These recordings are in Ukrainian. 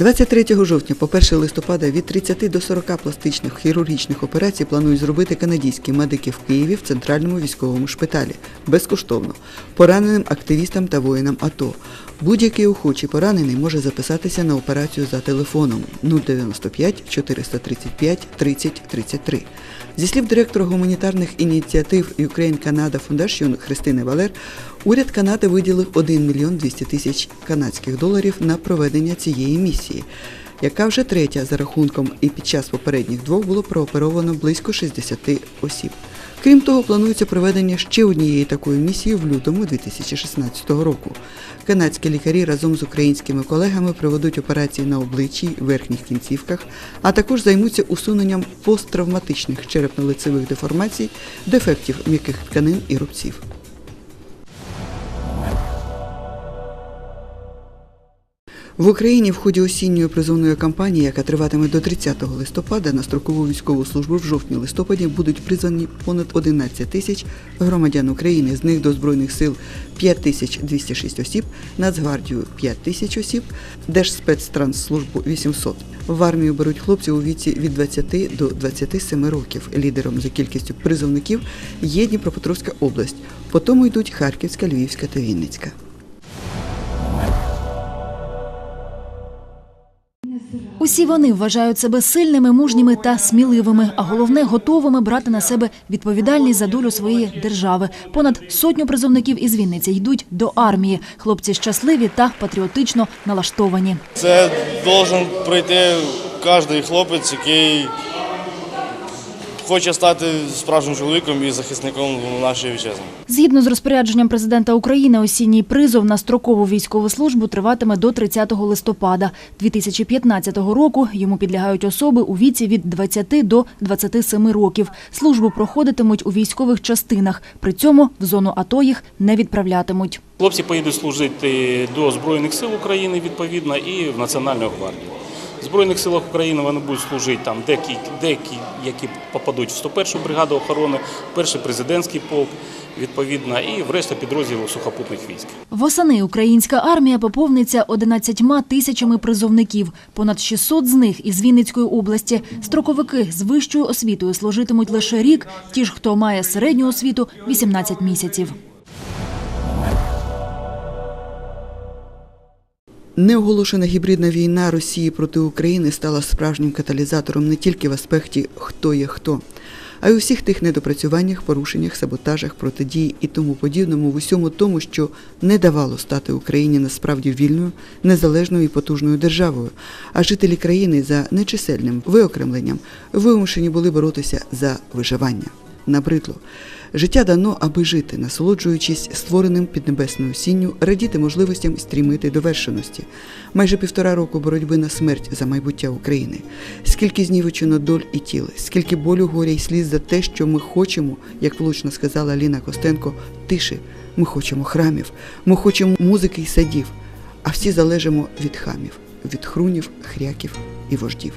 23 жовтня по 1 листопада від 30 до 40 пластичних хірургічних операцій планують зробити канадські медики в Києві в центральному військовому шпиталі безкоштовно пораненим активістам та воїнам АТО. Будь-який охочий поранений може записатися на операцію за телефоном 095 435 30 33. Зі слів директора гуманітарних ініціатив Ukraine Canada Foundation Христини Валер, уряд Канади виділив 1 мільйон 200 тисяч канадських доларів на проведення цієї місії, яка вже третя за рахунком, і під час попередніх двох було прооперовано близько 60 осіб. Крім того, планується проведення ще однієї такої місії в лютому 2016 року. Канадські лікарі разом з українськими колегами проведуть операції на обличчі, верхніх кінцівках, а також займуться усуненням посттравматичних черепно-лицевих деформацій, дефектів м'яких тканин і рубців. В Україні в ході осінньої призовної кампанії, яка триватиме до 30 листопада, на строкову військову службу в жовтні-листопаді будуть призвані понад 11 тисяч громадян України. З них до Збройних сил 5 тисяч 206 осіб, Нацгвардію 5 тисяч осіб, Держспецтрансслужбу 800. В армію беруть хлопців у віці від 20 до 27 років. Лідером за кількістю призовників є Дніпропетровська область. Потім йдуть Харківська, Львівська та Вінницька. Усі вони вважають себе сильними, мужніми та сміливими, а головне готовими брати на себе відповідальність за долю своєї держави. Понад сотню призовників із Вінниці йдуть до армії. Хлопці щасливі та патріотично налаштовані. Це має пройти кожен хлопець, який хоче стати справжнім чоловіком і захисником нашої вітчизни. Згідно з розпорядженням президента України, осінній призов на строкову військову службу триватиме до 30 листопада 2015 року. Йому підлягають особи у віці від 20 до 27 років. Службу проходитимуть у військових частинах. При цьому в зону АТО їх не відправлятимуть. Хлопці поїдуть служити до Збройних сил України відповідно і в Національну гвардію. Збройних силах України вони будуть служити там деякі, деякі які попадуть в 101-шу бригаду охорони, перший президентський полк, відповідно, і в решта підрозділів сухопутних військ. Восени українська армія поповниться 11 тисячами призовників. Понад 600 з них із Вінницької області. Строковики з вищою освітою служитимуть лише рік. Ті ж, хто має середню освіту – 18 місяців. Неоголошена гібридна війна Росії проти України стала справжнім каталізатором не тільки в аспекті хто є хто, а й у всіх тих недопрацюваннях, порушеннях, саботажах, протидії і тому подібному в усьому тому, що не давало стати Україні насправді вільною, незалежною і потужною державою. А жителі країни за нечисельним виокремленням вимушені були боротися за виживання. Набридло. Життя дано, аби жити, насолоджуючись створеним піднебесною сінню, радіти можливостям стрімити до вершеності. Майже півтора року боротьби на смерть за майбуття України. Скільки знівечено доль і тіл, скільки болю, горя й сліз за те, що ми хочемо, як влучно сказала Ліна Костенко, тиші. Ми хочемо храмів, ми хочемо музики й садів, а всі залежимо від хамів, від хрунів, хряків і вождів.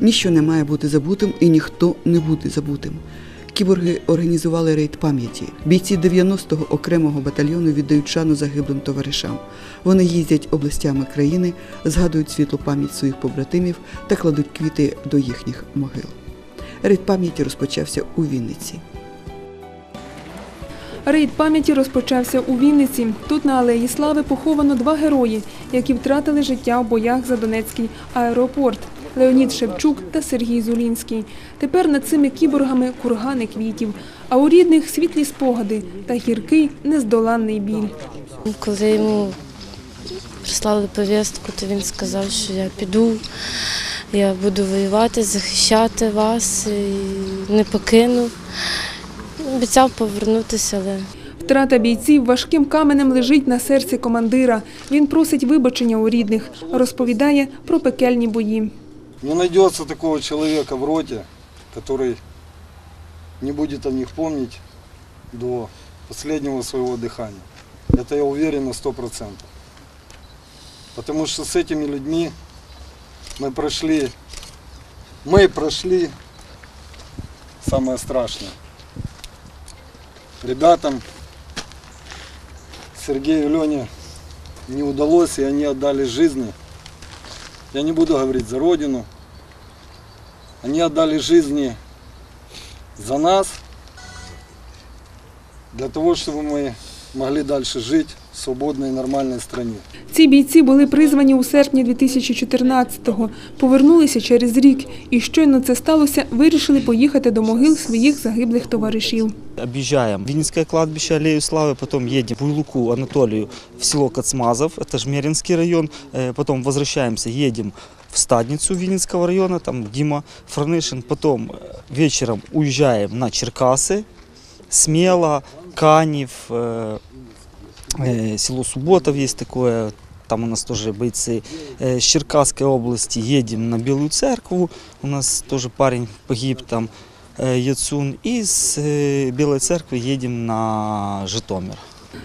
Ніщо не має бути забутим і ніхто не буде забутим. Кіборги організували рейд пам'яті. Бійці 90-го окремого батальйону віддають шану загиблим товаришам. Вони їздять областями країни, згадують світлу пам'ять своїх побратимів та кладуть квіти до їхніх могил. Рейд пам'яті розпочався у Вінниці. Рейд пам'яті розпочався у Вінниці. Тут на Алеї Слави поховано два герої, які втратили життя в боях за Донецький аеропорт – Леонід Шевчук та Сергій Зулінський. Тепер над цими кіборгами кургани квітів, а у рідних світлі спогади та гіркий нездоланний біль. Коли йому прислали повістку, то він сказав, що я піду, я буду воювати, захищати вас і не покину. Обіцяв повернутися, але Втрата бійців важким каменем лежить на серці командира. Він просить вибачення у рідних, розповідає про пекельні бої. Не найдется такого человека в роте, который не будет о них помнить до последнего своего дыхания. Это я уверен на сто процентов. Потому что с этими людьми мы прошли, мы прошли самое страшное. Ребятам Сергею и Лене не удалось, и они отдали жизни я не буду говорить за Родину. Они отдали жизни за нас, для того, чтобы мы могли дальше жить в свободной и нормальной стране. Ці бійці були призвані у серпні 2014-го, повернулися через рік і щойно це сталося, вирішили поїхати до могил своїх загиблих товаришів. Объезжаем Винницкое кладбище, Аллею Славы, потом едем в Буйлуку Анатолию в село Кацмазов, это Жмеринский район, Э, потом возвращаемся, едем в Стадницу Винницкого района, там Дима Франышин, потом э, вечером уезжаем на Черкасы, Смело, Канев, э, э, село Субботов есть такое, там у нас тоже бойцы Э, с Черкасской области, едем на Белую Церкву, у нас тоже парень погиб там, э, Яцун, и с э, Белой Церкви едем на Житомир.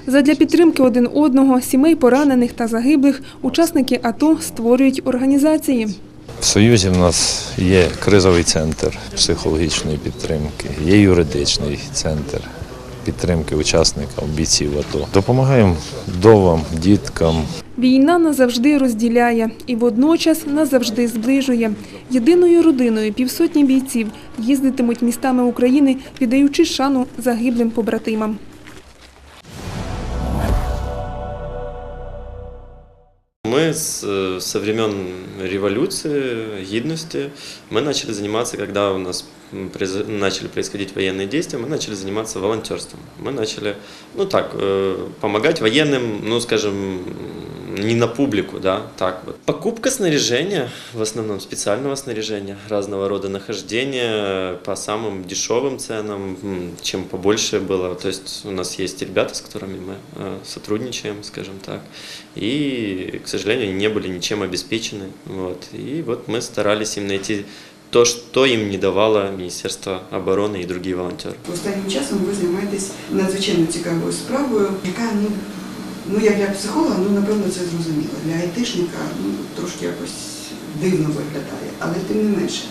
Задля підтримки один одного, сімей поранених та загиблих, учасники АТО створюють організації. В Союзі в нас є кризовий центр психологічної підтримки, є юридичний центр підтримки учасникам бійців АТО. Допомагаємо вдовам, діткам, Війна назавжди розділяє і водночас назавжди зближує. Єдиною родиною півсотні бійців їздитимуть містами України, віддаючи шану загиблим побратимам. Мы с, э, со времен революции, гидности, мы начали заниматься, когда у нас м, произо- начали происходить военные действия, мы начали заниматься волонтерством. Мы начали, ну так, э, помогать военным, ну скажем, не на публику, да, так вот. Покупка снаряжения, в основном специального снаряжения, разного рода нахождения по самым дешевым ценам, м, чем побольше было. То есть у нас есть ребята, с которыми мы э, сотрудничаем, скажем так. И, к сожалению, они не были ничем обеспечены. Вот. И вот мы старались им найти то, что им не давало Министерство обороны и другие волонтеры. Останнім часом ви займаєтесь надзвичайно цікавою справою, яка ну, ну як для психолога, ну напевно це зрозуміло. Для айтишника ну, трошки якось дивно виглядає, але тим не менше.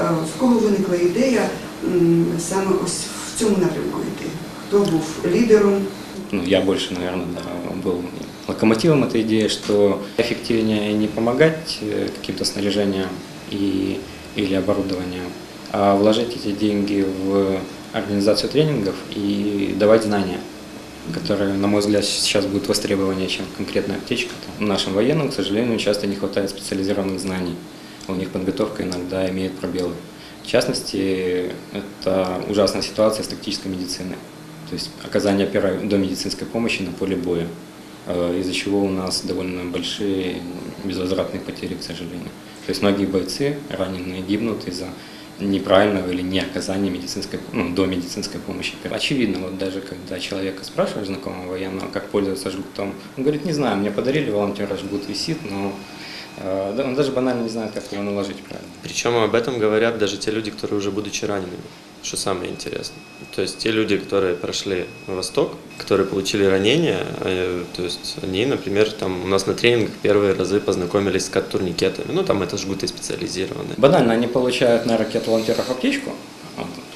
Е, В кого виникла ідея м, саме ось в цьому напрямку йти? Хто був лідером? ну, я больше, наверное, да, был локомотивом этой идеи, что эффективнее не помогать э, каким-то снаряжением и, или оборудованием, а вложить эти деньги в организацию тренингов и давать знания, Которые, на мой взгляд, сейчас будут востребованнее, чем конкретная аптечка. Нашим военным, к сожалению, часто не хватает специализированных знаний. У них подготовка иногда имеет пробелы. В частности, это ужасная ситуация с тактической медициной то есть оказание первой домедицинской помощи на поле боя, э, из-за чего у нас довольно большие безвозвратные потери, к сожалению. То есть многие бойцы раненые гибнут из-за неправильного или не оказания медицинской, ну, домедицинской помощи. Очевидно, вот даже когда человека спрашиваешь, знакомого военного, как пользоваться жгутом, он говорит, не знаю, мне подарили волонтера, жгут висит, но э, да, он даже банально не знает, как его наложить правильно. Причем об этом говорят даже те люди, которые уже будучи ранеными, Что самое интересное. То есть те люди, которые прошли Восток, которые получили ранения, э, то есть они, например, там у нас на тренингах первые разы познакомились с кат-турникетами, ну там это жгуты специализированные. Банально, они получают на ракету волонтеров аптечку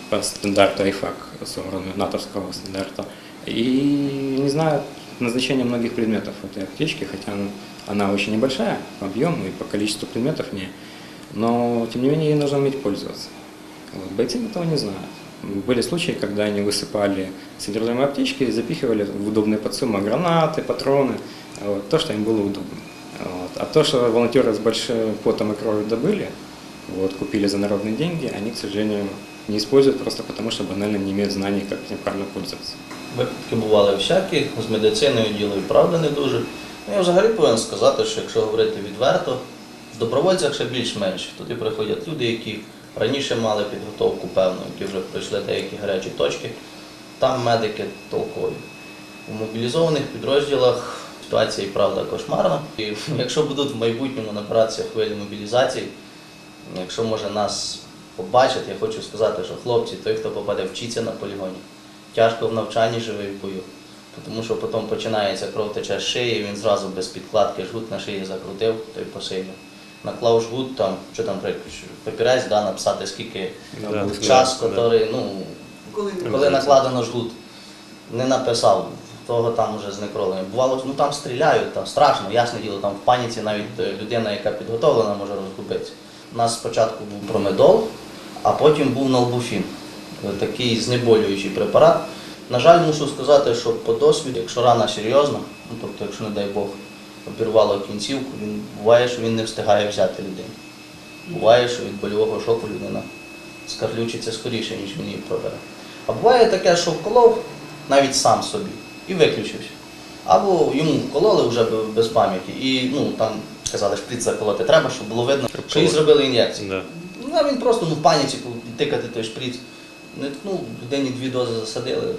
по стандарту IFAC, собранную натовского стандарта, и не знают назначения многих предметов этой аптечки, хотя она очень небольшая по объему и по количеству предметов не, но тем не менее ей нужно уметь пользоваться. Вот, бойцы этого не знают. Были случаи, когда они высыпали содержимое аптечки и запихивали в удобные подсумы гранаты, патроны, вот, то, что им было удобно. Вот. А то, что волонтеры с большим потом и кровью добыли, вот, купили за народные деньги, они, к сожалению, не используют просто потому, что банально не имеют знаний, как этим правильно пользоваться. Випадки бували всякі, з медициною діло і правда не дуже. Ну, я взагалі повинен сказати, що якщо говорити відверто, в добровольцях ще більш-менш. Туди приходять люди, які раніше мали підготовку певну, які вже пройшли деякі гарячі точки. Там медики толкові. У мобілізованих підрозділах ситуація і правда кошмарна. І якщо будуть в майбутньому набиратися хвилі мобілізації, якщо може нас побачать, я хочу сказати, що хлопці, той, хто попаде вчиться на полігоні, тяжко в навчанні живе в бою. Тому що потім починається кров тече з шиї, він зразу без підкладки жгут на шиї закрутив, той посильно. Наклав жгут, там, що там папірець, да, написати скільки Да, час, да, який, ну, Коли коли накладено жгут, не написав, того там уже з. Бувало, ну там стріляють, там страшно, ясне діло, там в паніці навіть е, людина, яка підготовлена, може розгубитися. У нас спочатку був промедол, а потім був налбуфін, такий знеболюючий препарат. На жаль, мушу сказати, що по досвіду, якщо рана серйозна, ну тобто, якщо, не дай Бог, обірвало кінцівку, він буває, що він не встигає взяти людину. Буває, що від больового шоку людина скарлючиться скоріше, ніж він її пробере. А буває таке, що вколов навіть сам собі і виключився. Або йому вкололи вже без пам'яті, і ну там сказали, шприц заколоти треба, щоб було видно, що їй зробили ін'єкцію. Да. Ну, а він просто ну, в паніці тикати той шприц. Не ткнув, людині дві дози засадили,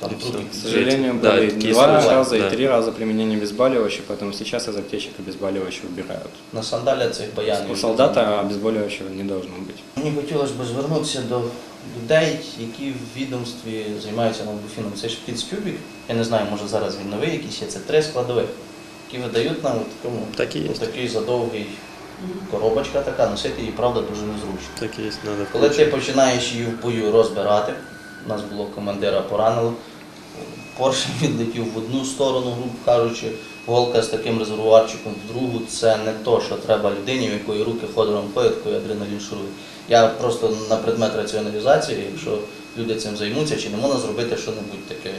там І все. трупик. К сожалению, Да, были такие два случаи, раза да. и три раза применения обезболивающих, поэтому сейчас из аптечек обезболивающие убирают. На сандалях цих баянів. У солдата обезболивающего не должно быть. Мені хотілося б звернутися до людей, які в відомстві займаються налбуфіном. Це шприц тюбік. Я не знаю, може зараз він новий якийсь є. Це три складових, які видають нам у такому Так і є. такий задовгий коробочка така, носити її, правда, дуже незручно. Так и есть, надо Коли ти включить. починаєш її в бою розбирати, у нас було командира поранило, поршень відлетів в одну сторону, грубо кажучи, голка з таким резервуарчиком в другу, це не то, що треба людині, в якої руки ходором ходять, якої адреналін шурує. Я просто на предмет раціоналізації, якщо люди цим займуться, чи не можна зробити щось таке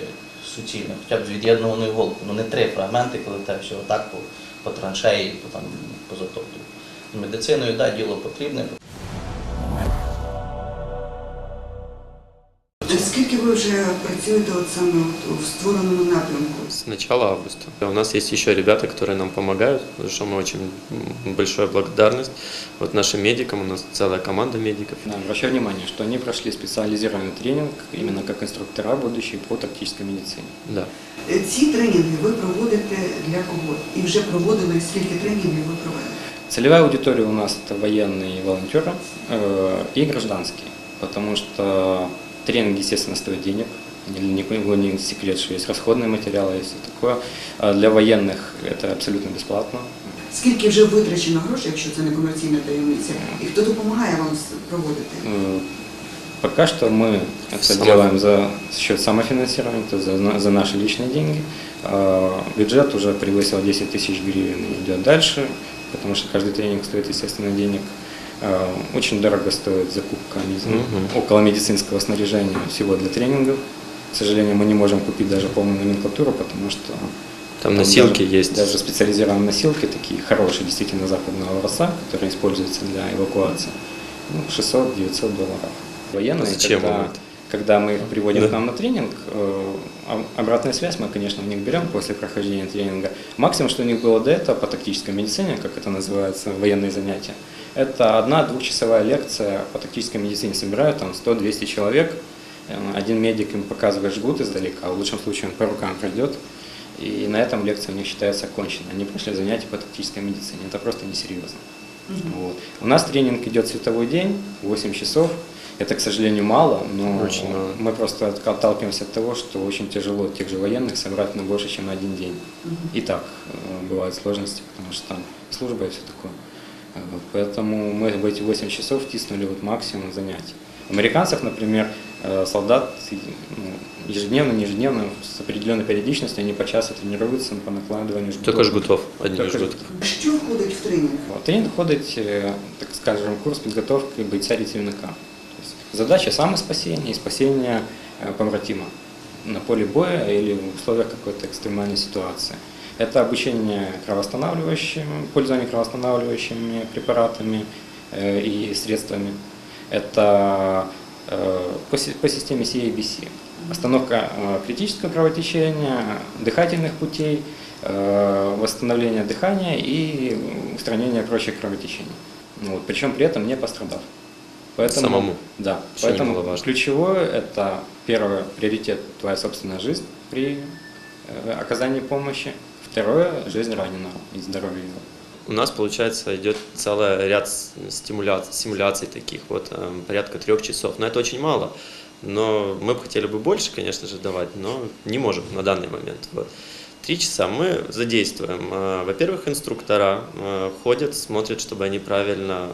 суцільне, хоча б з від'єднуваною голкою. Ну не три фрагменти, коли те все отак по, по траншеї, по, там, по затопту. Медициною, да, діло потрібне. Скільки ви вже працюєте от саме от у створеному напрямку? С начала августа. У нас есть еще ребята, которые нам помогают, за что мы очень м, большая благодарность. Вот нашим медикам, у нас целая команда медиков. Да, обращаю внимание, что они прошли специализированный тренинг именно как инструктора будущие по тактической медицине. Да. Е, Ці тренінги ви проводите для кого? І вже проводили скільки тренінгів ви провели? Целевая аудитория у нас это военные волонтеры э, и гражданские, потому что тренинг, естественно, стоит денег. Ни- Никому не секрет, что есть расходные материалы и все такое. А для военных это абсолютно бесплатно. Скільки вже витрачено грошей, якщо це не комерційна таємниця? І хто допомагає вам с- проводити? Э, Пока что мы это Само- делаем за счет самофинансирования, то есть за, на- за наши личные деньги. А Бюджет уже превысил 10 тысяч гривен и идет дальше, потому что каждый тренинг стоит, естественно, денег. А, Очень дорого стоит закупка Мгм. около медицинского снаряжения всего для тренингов. К сожалению, мы не можем купить даже полную номенклатуру, потому что Там носилки даже, есть. Даже специализированные носилки, такие хорошие, действительно западного образца, которые используются для эвакуации. Ну, 600-900 долларов. Военные, А зачем когда? Когда мы их приводим Да. к нам на тренинг, э, об- обратную связь мы, конечно, у них берем после прохождения тренинга. Максимум, что у них было до этого по тактической медицине, как это называется, военные занятия, это одна двухчасовая лекция по тактической медицине. Собирают там 100-200 человек, Э, один медик им показывает жгут издалека, в лучшем случае он по рукам пройдет, и на этом лекция у них считается окончена. Они прошли занятия по тактической медицине. Это просто несерьезно. Вот. У нас тренинг идет световой день, 8 часов. Это, к сожалению, мало, но Очень мало. мы просто от- отталкиваемся от того, что очень тяжело тех же военных собрать на больше, чем на один день. И так э, бывают сложности, потому что там служба и все такое. Э, вот. Поэтому мы в эти 8 часов втиснули вот максимум занятий. В американцах, например, э, солдат ну, ежедневно, не ежедневно, с определенной периодичностью, они по часу тренируются по накладыванию жгутов. Только жгутов, одних Только жгутов. Що входить в тренінг? Вот. Тренинг входить, э, так скажем, курс подготовки бойца рятівника. Задача самоспасения и спасения э, побратима на поле боя или в условиях какой-то экстремальной ситуации. Это обучение кровоостанавливающим, пользование кровоостанавливающими препаратами э, и средствами. Это по, си- по системе CABC. Остановка э, критического кровотечения, дыхательных путей, э, восстановление дыхания и устранение прочих кровотечений. Ну вот, причем при этом не пострадав. Поэтому, Самому. Да. Что поэтому ключевое это первое приоритет твоя собственная жизнь при э, оказании помощи. Второе жизнь раненого и здоровье его. У нас, получается, идет целый ряд с- стимуляций, симуляций таких, вот эм, порядка трех часов. Но это очень мало. Но мы бы хотели бы больше, конечно же, давать, но не можем на данный момент. Вот. Три часа мы задействуем. э, Во-первых, инструктора э, ходят, смотрят, чтобы они правильно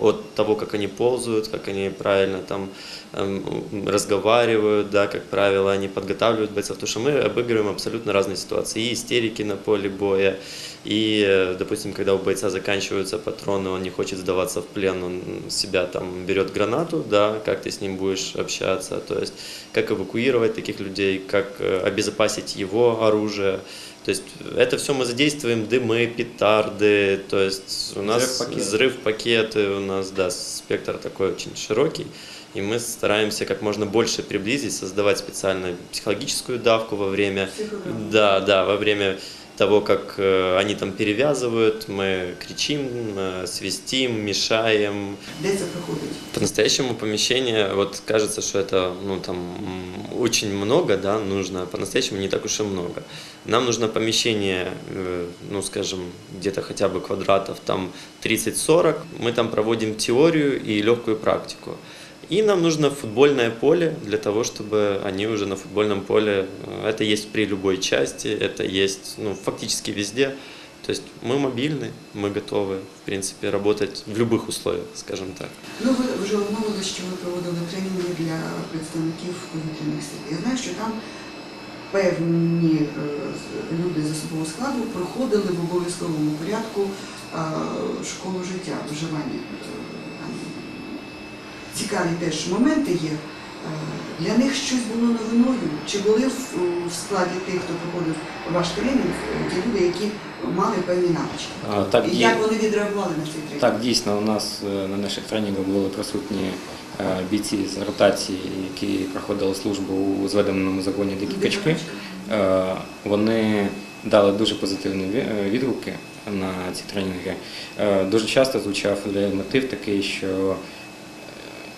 от того, как они ползают, как они правильно там эм, разговаривают, да, как правило, они подготавливают бойцов, потому что мы обыгрываем абсолютно разные ситуации. И истерики на поле боя, и, э, допустим, когда у бойца заканчиваются патроны, он не хочет сдаваться в плен, он себя там берет гранату, да, как ты с ним будешь общаться, то есть как эвакуировать таких людей, как обезопасить его оружие. То есть это все мы задействуем, дымы, петарды, то есть у нас Взрыв-пакеты. взрыв-пакеты, у нас, да, спектр такой очень широкий. И мы стараемся как можно больше приблизить, создавать специальную психологическую давку во время, да, да, во время того, как э, они там перевязывают, мы кричим, э, свистим, мешаем. Де це проходить? По-настоящему помещение, вот кажется, что это ну, там, очень много, да, нужно, а по-настоящему не так уж и много. Нам нужно помещение, э, ну, скажем, где-то хотя бы квадратов там 30-40. Мы там проводим теорию и легкую практику. И нам нужно футбольное поле для того, чтобы они уже на футбольном поле, э, это есть при любой части, это есть ну, фактически везде. То есть мы мобильны, мы готовы, в принципе, работать в любых условиях, скажем так. Ну, ви вже обмовили, що ви проводили тренінги для представників повітряних сил. Я знаю, що там певні е, з- люди з особового складу проходили в обов'язковому порядку е, школу життя, виживання. Цікаві теж моменти є. Е, Для них щось було новиною? Чи були в, складі тих, хто проходив ваш тренінг, е, ті люди, які мали певні навички? Так, І як вони відреагували на цей тренінг? так, дійсно, у нас е, на наших тренінгах були присутні бійці з ротації, які проходили службу у зведеному загоні дикі качки. Вони дали дуже позитивні відгуки на ці тренінги. Дуже часто звучав мотив такий, що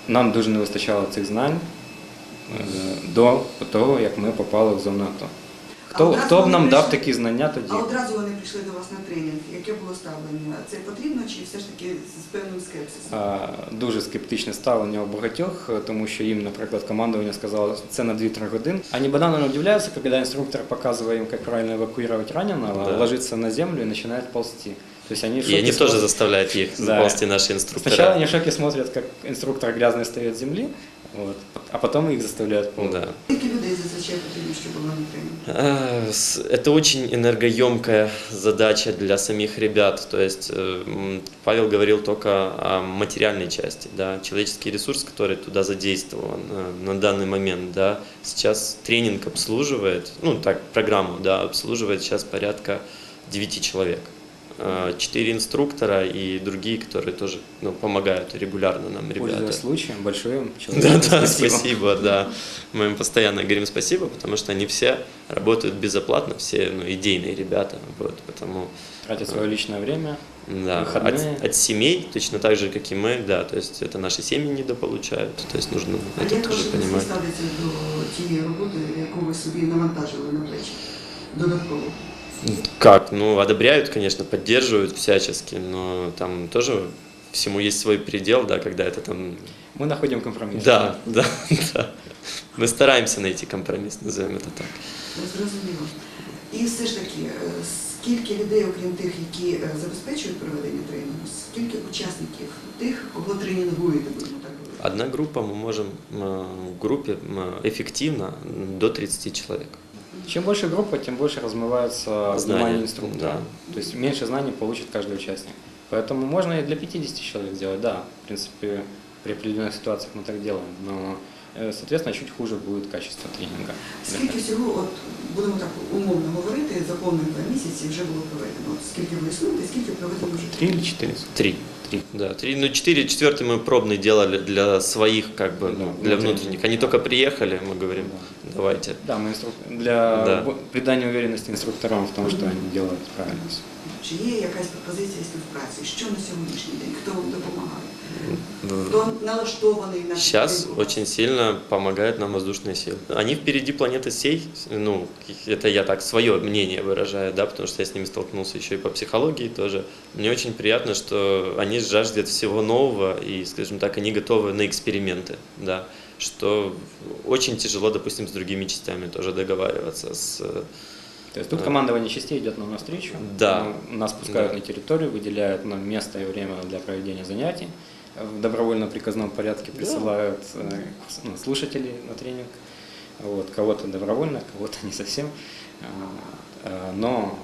нам дуже не вистачало цих знань е, до того, як ми попали в зону АТО. Хто, хто б нам дав такі знання тоді? А одразу вони прийшли до вас на тренінг. Яке було ставлення? Це потрібно чи все ж таки з певним скепсисом? А, Дуже скептичне ставлення у багатьох, е, тому що їм, наприклад, командування сказало, що це на 2-3 години. Они банально удивляются, когда инструктор показывает им, как правильно эвакуировать раненого, Да. ложится на землю и начинает ползти. То есть они в И шоке они тоже смотрят. заставляют их Да. ползти наши инструктора. Сначала они в шоке смотрят, как инструктор грязный встает с земли, вот, а потом их заставляют ползать. Да. Скільки людей зазвичай потрібно, щоб було на тренінг? А, с- Это очень энергоемкая задача для самих ребят. То есть э, м, Павел говорил только о материальной части, да, человеческий ресурс, который туда задействован э, на данный момент, да. Сейчас тренинг обслуживает, ну так программу, да, обслуживает сейчас порядка 9 человек. Э, Четыре инструктора и другие, которые тоже ну, помогают регулярно нам, ребята. Пользуясь случаем, большое им Да, человеческое да, спасибо, да. Мы им постоянно говорим спасибо, потому что они все работают безоплатно, все ну, идейные ребята, вот, потому Тратят свое личное время. да, Выходные. от, от семей, точно так же, как и мы, да, то есть это наши семьи недополучают, то есть нужно А это як тоже ваші понимать. ставляться до тієї роботи, яку ви собі навантажили на плечі? Додатково. Как? Ну, одобряют, конечно, поддерживают всячески, но там тоже всему есть свой предел, да, когда это там... Мы находим компромисс. Да, да, да. Мы стараемся найти компромисс, назовем это так. Зрозуміло. І все ж таки, е, скільки людей, окрім тих, які е, забезпечують проведення тренінгу, скільки учасників тих, кого тренінгуєте, будемо так говорити? Одна группа, мы можем э, в группе м, эффективно м, до 30 человек. Чем больше группа, тем больше размывается Знания, знание инструктора. да. То есть меньше знаний получит каждый участник. Поэтому можно и для 50 человек сделать, да. В принципе, при определенных ситуациях мы так делаем. Но, э, соответственно, чуть хуже будет качество тренинга. Скільки всього, от будемо так умовно говорити, за повних два місяці вже було проведено? От скільки ви існуєте, скільки проведено вже? Три или четыре? Три. Три. Да, три. Ну, четыре, четвертый мы пробный делали для своих, как бы, ну, Да, для внутренних. внутренних. Они только приехали, мы говорим, давайте. Да, мы инструк... для Да. бо- придания уверенности инструкторам в том, что они делают правильно. всё. Чи є якась пропозиція співпраці? Що на сьогоднішній день? Хто вам допомагає? В- Хто налаштований на Сейчас співпрацю? очень сильно помогают нам воздушные силы. Они впереди планеты сей, ну, это я так свое мнение выражаю, да, потому что я с ними столкнулся еще и по психологии тоже. Мне очень приятно, что они жаждут всего нового и, скажем так, они готовы на эксперименты, да, что очень тяжело, допустим, с другими частями тоже договариваться, с То есть тут Э, командование частей идет нам навстречу. Да. Ну, Нас пускают Да. на территорию, выделяют нам место и время для проведения занятий. В добровольно-приказном порядке присылают э, ну, слушателей на тренинг. Вот, кого-то добровольно, кого-то не совсем. Э, Но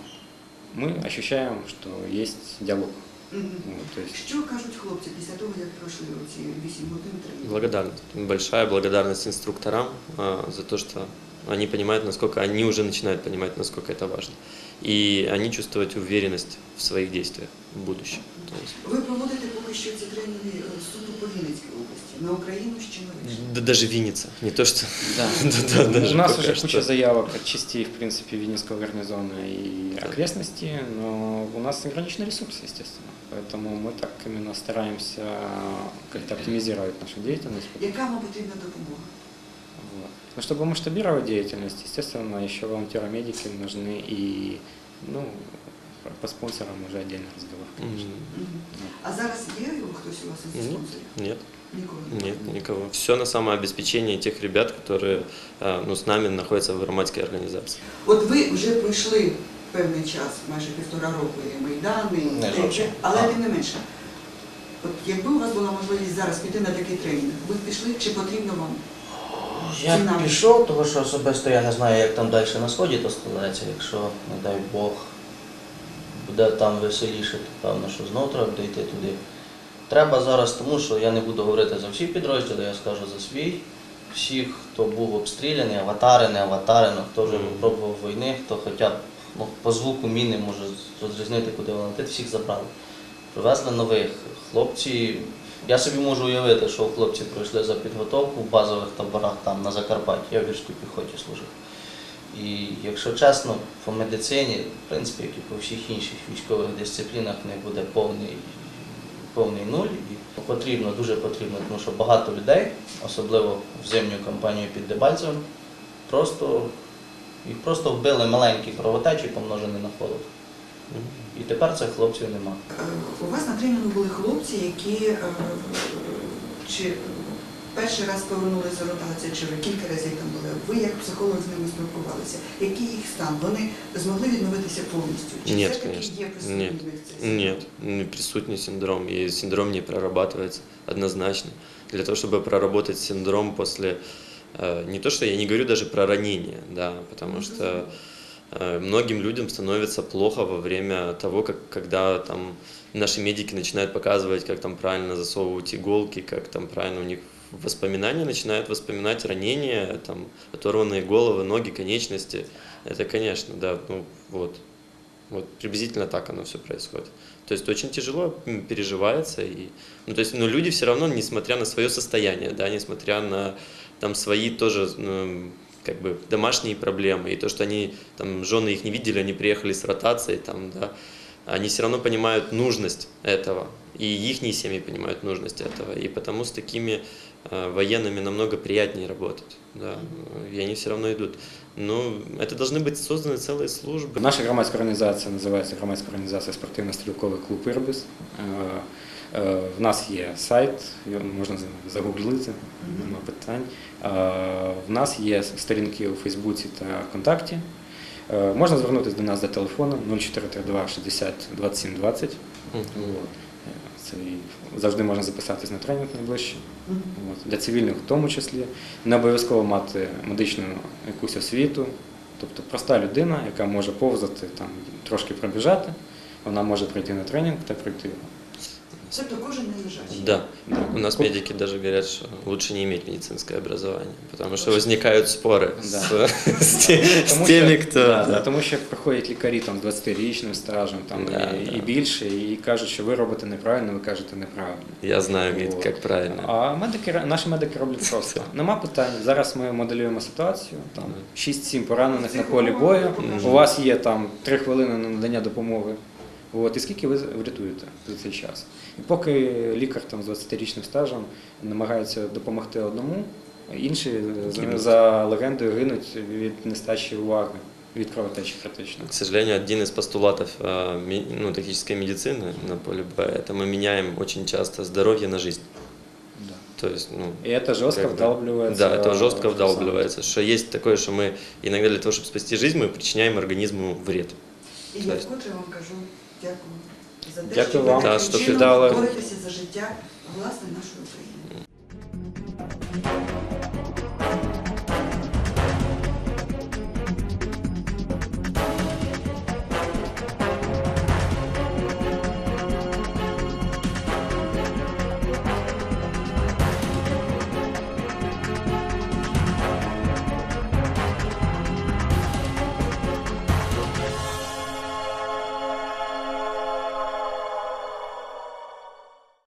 мы ощущаем, что есть диалог. Вот, то есть Що кажуть хлопці після того, як пройшли оці 8 годин тренінгу? Благодарность. Большая благодарность инструкторам а, за то, что они понимают, насколько они уже начинают понимать, насколько это важно. И они чувствуют уверенность в своих действиях в будущем. То есть, Ви проводите поки що ці тренінги е, суто по Вінницькій області, на Україну ще не вийшли. да даже Винница, не то что. Да. Да, да, даже У нас пока уже что. куча заявок от частей, в принципе, Винницкого гарнизона и окрестностей, но у нас ограниченный ресурс, естественно. Поэтому мы так именно стараемся как-то оптимизировать нашу деятельность. Яка вам потрібна допомога? Вот. Но чтобы масштабировать деятельность, естественно, еще волонтеры-медики нужны и ну, по спонсорам уже отдельный разговор, конечно. М, А зараз є хтось у вас із Ні. спонсорів? Нет, Нікого. нет, никого. Все на самообеспечении тех ребят, которые ну, с нами находятся в громадской организации. От ви вже пройшли певний час, майже півтора року, і Майдан, і Не те, зовсім. але тим не менше. От якби у вас була можливість зараз піти на такий тренінг, ви б пішли чи потрібно вам? Я Ціна. пішов, тому що особисто я не знаю, як там далі на сході то складається. Якщо, не дай Бог, буде там веселіше, то певно, що знов треба буде йти туди. Треба зараз, тому що я не буду говорити за всі підрозділи, я скажу за свій. Всі, хто був обстріляний, аватари, не аватари, ну, хто вже випробував війни, хто хоча б ну, по звуку міни може розрізнити, куди вони летить, всіх забрали. Привезли нових. Хлопці, я собі можу уявити, що хлопці пройшли за підготовку в базових таборах там на Закарпатті, я в гірській піхоті служив. І якщо чесно, по медицині, в принципі, як і по всіх інших військових дисциплінах, не буде повний, повний нуль. І потрібно, дуже потрібно, тому що багато людей, особливо в зимню кампанію під Дебальцевим, просто їх просто вбили маленькі кровотечі, помножені на холод. І тепер цих хлопців нема. Е, У вас на тренінгу були хлопці, які е, чи перший раз повернулися з ротації, чи ви кілька разів там були. Ви як психолог з ними спілкувалися. Який їх стан? Вони змогли відновитися повністю? Чи Нет, все-таки конечно. є присутній Нет. в них цей синдром? Нет, не присутний синдром, и синдром не прорабатывается однозначно. Для того, чтобы проработать синдром после... э, Не то, что я не говорю даже про ранение, да, потому Ну, что э, многим людям становится плохо во время того, как, когда там наши медики начинают показывать, как там правильно засовывать иголки, как там правильно у них воспоминания начинают воспоминать ранения, там оторванные головы, ноги, конечности. Это, конечно, да, ну вот. Вот приблизительно так оно все происходит. То есть очень тяжело переживается и, ну то есть, но люди все равно, несмотря на свое состояние, да, несмотря на там свои тоже ну, как бы домашние проблемы и то, что они там жены их не видели, они приехали с ротацией там, да, они все равно понимают нужность этого и их семьи понимают нужность этого и потому с такими военными намного приятнее работать, да, и они все равно идут. Но это должны быть созданы целые службы. Наша громадська організація називається громадська організація спортивно-стрілковий клуб Ірбіс. Е, е, В нас є сайт, його можна загуглити, нема питань. Е, В нас є сторінки у Фейсбуці та ВКонтакті. Е, Можна звернутися до нас за телефоном 0432 60 27 20. Мгм. Це і завжди можна записатись на тренінг найближче. От. Для цивільних в тому числі. Не обов'язково мати медичну якусь освіту. Тобто проста людина, яка може повзати, там, трошки пробіжати, вона може прийти на тренінг та прийти. Тобто кожен не лежачий. Да. У нас медики даже говорят, что лучше не иметь медицинское образование, потому что возникают споры с, Да. с с Тому теми, що, кто... да, да. да, тому що приходять лікарі там, з 20-річним стажем там, Да, і, да. і більше, і кажуть, що ви робите неправильно, ви кажете неправильно. Я знаю, говорит, Вот. как правильно. А медики, наші медики роблять просто. Нема питань. Зараз ми моделюємо ситуацію. Там 6-7 поранених на полі бою. У вас є там 3 хвилини на надання допомоги. От, І скільки ви врятуєте за цей час? І поки лікар там з 20-річним стажем намагається допомогти одному, інші е, за, легендою гинуть від нестачі уваги. Від кровотечи критично. К сожалению, один из постулатов э, ну, тактической медицины на поле боя – это мы меняем очень часто здоровье на жизнь. Да. То есть, ну, и это жестко вдалбливается. Да, это жестко вдалбливается. Что есть такое, что мы иногда для того, чтобы спасти жизнь, мы причиняем организму вред. И я есть... вам скажу, Дякую за те, Дякую вам. Та, що ви таким за життя власне нашої України.